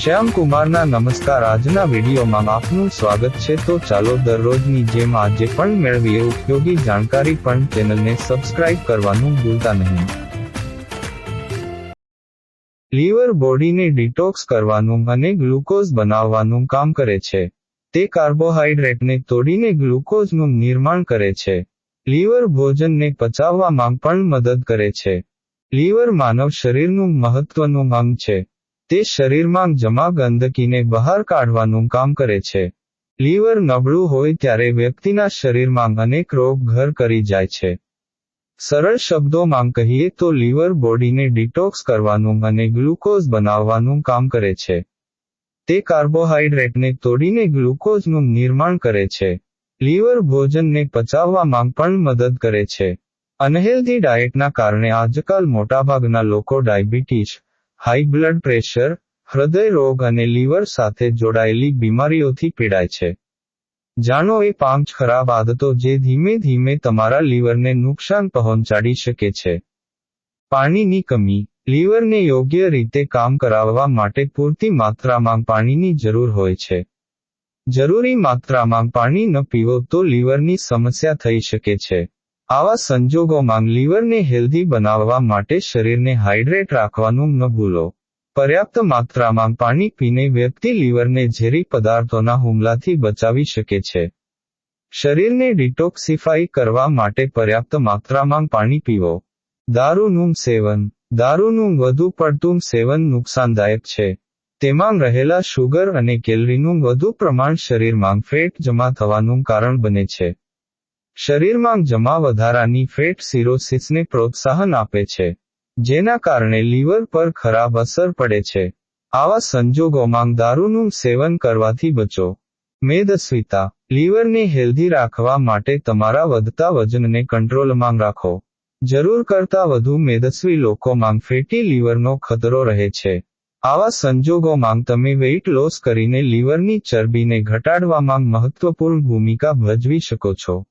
શ્યામ કુમારના નમસ્કાર આજના વિડીયોમાં આપનું સ્વાગત છે. તો ચાલો દરરોજની જેમ આજે પણ મેળવીએ ઉપયોગી જાણકારી પણ ચેનલને સબસ્ક્રાઇબ કરવાનું ભૂલતા નહીં. લીવર બોડીને ડિટોક્સ કરવાનું અને ગ્લુકોઝ બનાવવાનું કામ કરે છે. તે કાર્બોહાઈડ્રેટને તોડીને ગ્લુકોઝનું નિર્માણ કરે છે. લીવર ભોજનને પચાવવામાં પણ મદદ કરે છે. લીવર માનવ શરીરનું મહત્વનું અંગ છે. તે શરીરમાં જમા ગંદકીને બહાર કાઢવાનું કામ કરે છે. લીવર નબળું હોય ત્યારે વ્યક્તિના શરીરમાં અનેક રોગ ઘર કરી જાય છે. સરળ શબ્દોમાં કહીએ તો લીવર બોડીને ડિટોક્સ કરવાનું અને ગ્લુકોઝ બનાવવાનું કામ કરે છે. તે કાર્બોહાઈડ્રેટને તોડીને ગ્લુકોઝનું નિર્માણ કરે છે. લીવર ભોજનને પચાવવામાં પણ મદદ કરે છે. અનહેલ્ધી ડાયટના કારણે આજકાલ મોટાભાગના લોકો ડાયાબિટીસ હાઈ બ્લડ પ્રેશર હૃદય રોગ અને લીવર સાથે જોડાયેલી બીમારીઓથી પીડાય છે. જાણો એ પાંચ ખરાબ આદતો જે ધીમે ધીમે તમારા લીવરને નુકસાન પહોંચાડી શકે છે. પાણીની કમી, લીવરને યોગ્ય રીતે કામ કરાવવા માટે પૂરતી માત્રામાં પાણીની જરૂર હોય છે. જરૂરી માત્રામાં પાણી ન પીવો તો લીવરની સમસ્યા થઈ શકે છે. આવા સંજોગોમાં લીવરને હેલ્ધી બનાવવા માટે શરીરને હાઇડ્રેટ રાખવાનું ન ભૂલો. પર્યાપ્ત માત્રામાં પાણી પીને વ્યક્તિ લીવરને ઝેરી પદાર્થોના હુમલાથી બચાવી શકે છે. શરીરને ડિટોક્સિફાઈ કરવા માટે પર્યાપ્ત માત્રામાં પાણી પીવો. દારૂનું સેવન. દારૂનું વધુ પડતું સેવન નુકસાનદાયક છે. તેમાં રહેલા શુગર અને કેલરીનું વધુ પ્રમાણ શરીરમાં ફેટ જમા થવાનું કારણ બને છે. શરીરમાં જમા વધારાની ફેટ સિરોસિસને પ્રોત્સાહન આપે છે, જેના કારણે લીવર પર ખરાબ અસર પડે છે. આવા સંજોગોમાં દારૂનું સેવન કરવાથી બચો. મેદસ્વીતા, લીવરને હેલ્ધી રાખવા માટે તમારા વધતા વજનને કંટ્રોલમાં રાખો. જરૂર કરતાં વધુ મેદસ્વી લોકોમાં ફેટી લીવરનો ખતરો રહે છે. આવા સંજોગોમાં તમે વેઇટ લોસ કરીને લીવરની ચરબીને ઘટાડવામાં મહત્વપૂર્ણ ભૂમિકા ભજવી શકો છો.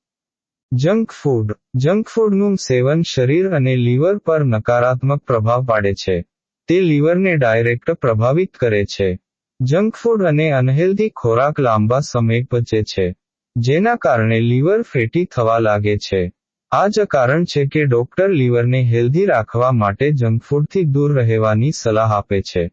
Junk food. જંક ફૂડનું સેવન શરીર અને લીવર પર નકારાત્મક પ્રભાવ પાડે છે. તે લીવરને ડાયરેક્ટ પ્રભાવિત કરે છે. જંક ફૂડ અને અનહેલ્ધી ખોરાક લાંબા સમય પચે છે, જેના કારણે લીવર ફેટી થવા લાગે છે. આ જ કારણ છે કે ડોક્ટર લીવરને હેલ્ધી રાખવા માટે જંક ફૂડથી દૂર રહેવાની સલાહ આપે છે.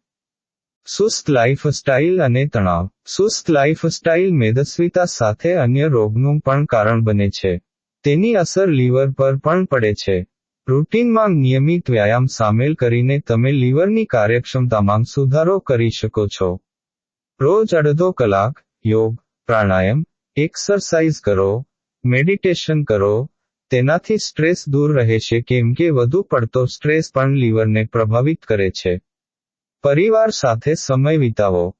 સુસ્ત લાઇફસ્ટાઇલ અને તણાવ. સુસ્ત લાઇફસ્ટાઇલ મેદસ્વીતા સાથે અન્ય રોગનું પણ કારણ બને છે. તેની અસર લીવર પર પણ પડે છે. રૂટીનમાં નિયમિત વ્યાયામ સામેલ કરીને તમે લીવરની કાર્યક્ષમતામાં સુધારો કરી શકો છો. રોજ અડધો કલાક યોગ, પ્રાણાયામ, એક્સરસાઇઝ કરો, મેડિટેશન કરો. તેનાથી સ્ટ્રેસ દૂર રહેશે કેમ કે વધુ પડતો સ્ટ્રેસ પણ લીવરને પ્રભાવિત કરે છે. પરિવાર સાથે સમય વિતાવો.